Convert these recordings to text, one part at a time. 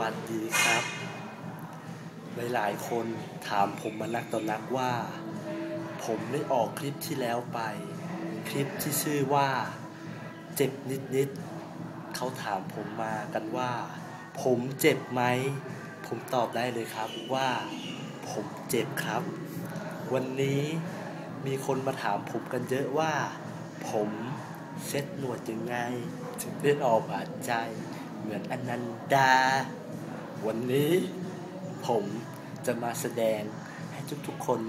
วัสดีครับ หลายๆ คนถามผมมานักต่อนักว่า ผมได้ออกคลิปที่แล้วไป คลิปที่ชื่อว่า เจ็บนิดๆเขาถามผมมากันว่า ผมเจ็บไหม ผมตอบได้เลยครับว่า ผมเจ็บครับ วันนี้มีคนมาถามผมกันเยอะว่า ผมเซ็ตหนวดยังไง ถึงได้ออกบาดใจ เหมือนอนันดา วันนี้ผมจะมาแสดงให้ทุกๆคน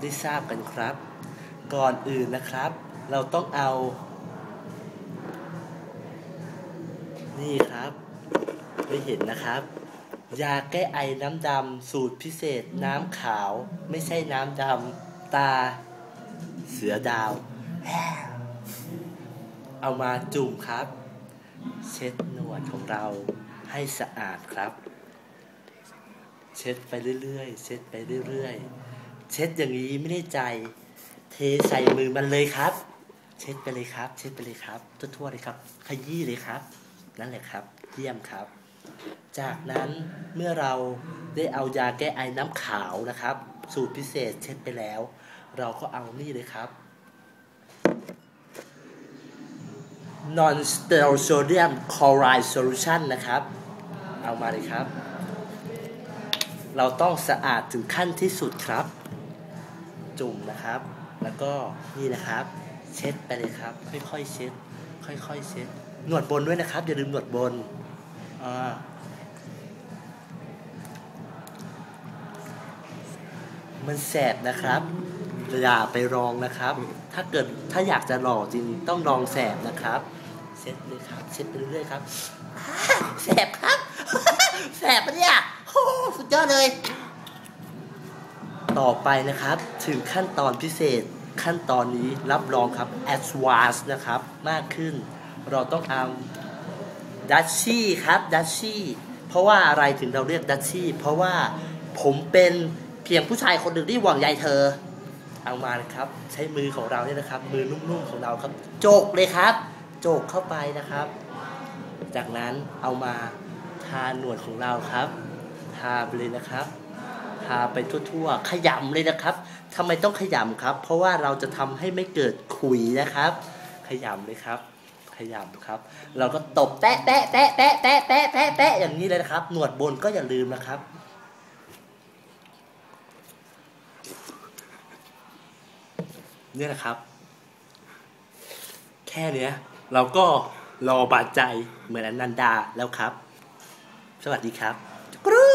ได้ทราบกันครับ ก่อนอื่นนะครับ เราต้องเอา นี่ครับ ได้เห็นนะครับ ยาแก้ไอน้ำดำสูตรพิเศษน้ำขาว ไม่ใช่น้ำดำตา เสือดาว เอามาจุ่มครับ เช็ดหนวดของเราให้สะอาดครับ เช็ดไปเรื่อยๆ เช็ดไปเรื่อยๆ เช็ดอย่างนี้ไม่ได้ใจ เทใส่มือมันเลยครับ เช็ดไปเลยครับ เช็ดไปเลยครับ ทั่วๆเลยครับ ขยี้เลยครับ นั่นแหละครับ เยี่ยมครับ จากนั้นเมื่อเราได้เอายาแก้ไอน้ำขาวนะครับ สูตรพิเศษเช็ดไปแล้ว เราก็เอานี่เลยครับ non sterile sodium chloride solution นะครับ เอามาเลยครับ เราต้องสะอาดถึงขั้นที่สุดครับ จุ่มนะครับ แล้วก็นี่นะครับ เช็ดไปเลยครับ ค่อยๆเช็ด ค่อยๆเช็ด หนวดบนด้วยนะครับ อย่าลืมหนวดบน อ่ามันแสบนะครับ อย่าไปลองนะครับ ถ้าเกิดถ้าอยากจะหล่อจริงต้องลองแสบนะครับ เช็ดเลยครับเช็ดไปเรื่อยๆครับแสบครับแสบปะเนี่ยโอ้สุดยอดเลย ต่อไปนะครับ ถึงขั้นตอนพิเศษขั้นตอนนี้รับรองครับ advanced นะครับ มากขึ้น เราต้องเอาดัชชี่ครับดัชชี่เพราะว่าอะไรถึงเราเรียกดัชชี่เพราะว่าผมเป็นเพียงผู้ชายคนหนึ่งที่หวังใยเธอ เอามาเลยครับ ใช้มือของเราเนี่ยนะครับ มือนุ่มๆของเราครับ โจกเลยครับ โจกเข้าไปนะครับ จากนั้นเอามาทาหนวดของเราครับ ทาไปเลยนะครับ ทาไปทั่วๆ ขยำเลยนะครับทำไมต้องขยำครับ เพราะว่าเราจะทำให้ไม่เกิดขุยนะครับ ขยำเลยครับ ขยำครับ เราก็ตบแตะแตะแตะแตะแตะแตะแตะแตะอย่างนี้เลยนะครับ หนวดบนก็อย่าลืมนะครับเนี่ยนะครับ แค่เนี้ย เราก็รอบาดใจเหมือนอนันดาแล้วครับ สวัสดีครับกรู